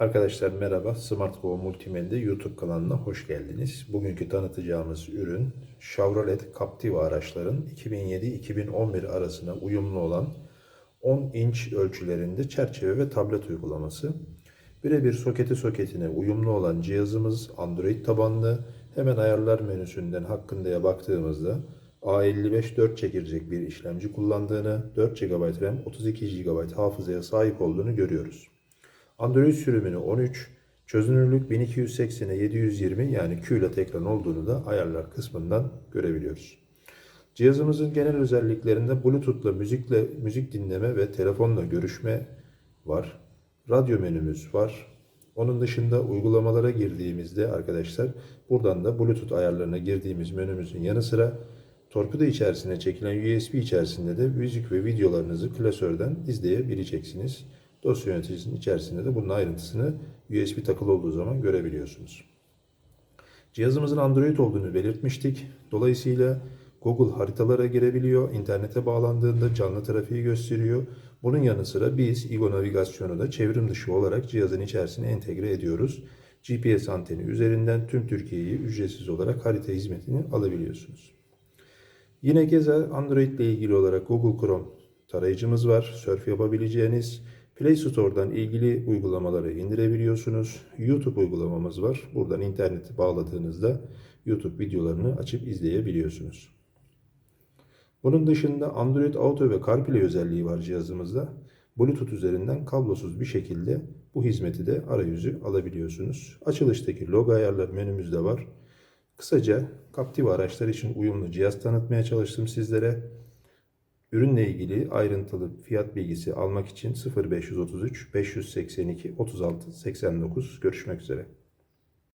Arkadaşlar merhaba. Smart Go Multimedya YouTube kanalına hoş geldiniz. Bugünkü tanıtacağımız ürün Chevrolet Captiva araçların 2007-2011 arasına uyumlu olan 10 inç ölçülerinde çerçeve ve tablet uygulaması. Birebir soketi soketine uyumlu olan cihazımız Android tabanlı. Hemen ayarlar menüsünden hakkındaya baktığımızda A55 4 çekirdek bir işlemci kullandığını, 4 GB RAM, 32 GB hafızaya sahip olduğunu görüyoruz. Android sürümünü 13, çözünürlük 1280'e 720 yani QLED ekran olduğunu da ayarlar kısmından görebiliyoruz. Cihazımızın genel özelliklerinde Bluetooth'la müzikle müzik dinleme ve telefonla görüşme var. Radyo menümüz var. Onun dışında uygulamalara girdiğimizde arkadaşlar buradan da Bluetooth ayarlarına girdiğimiz menümüzün yanı sıra torpido içerisine çekilen USB içerisinde de müzik ve videolarınızı klasörden izleyebileceksiniz. Dosya yöneticisinin içerisinde de bunun ayrıntısını USB takılı olduğu zaman görebiliyorsunuz. Cihazımızın Android olduğunu belirtmiştik. Dolayısıyla Google haritalara girebiliyor. İnternete bağlandığında canlı trafiği gösteriyor. Bunun yanı sıra biz İGO navigasyonu da çevrim dışı olarak cihazın içerisine entegre ediyoruz. GPS anteni üzerinden tüm Türkiye'yi ücretsiz olarak harita hizmetini alabiliyorsunuz. Yine keza Android ile ilgili olarak Google Chrome tarayıcımız var. Surf yapabileceğiniz. Play Store'dan ilgili uygulamaları indirebiliyorsunuz. YouTube uygulamamız var. Buradan interneti bağladığınızda YouTube videolarını açıp izleyebiliyorsunuz. Bunun dışında Android Auto ve CarPlay özelliği var cihazımızda. Bluetooth üzerinden kablosuz bir şekilde bu hizmeti de arayüzü alabiliyorsunuz. Açılıştaki logo ayarlar menümüzde var. Kısaca Captiva araçlar için uyumlu cihaz tanıtmaya çalıştım sizlere. Ürünle ilgili ayrıntılı fiyat bilgisi almak için 0533 582 36 89 görüşmek üzere.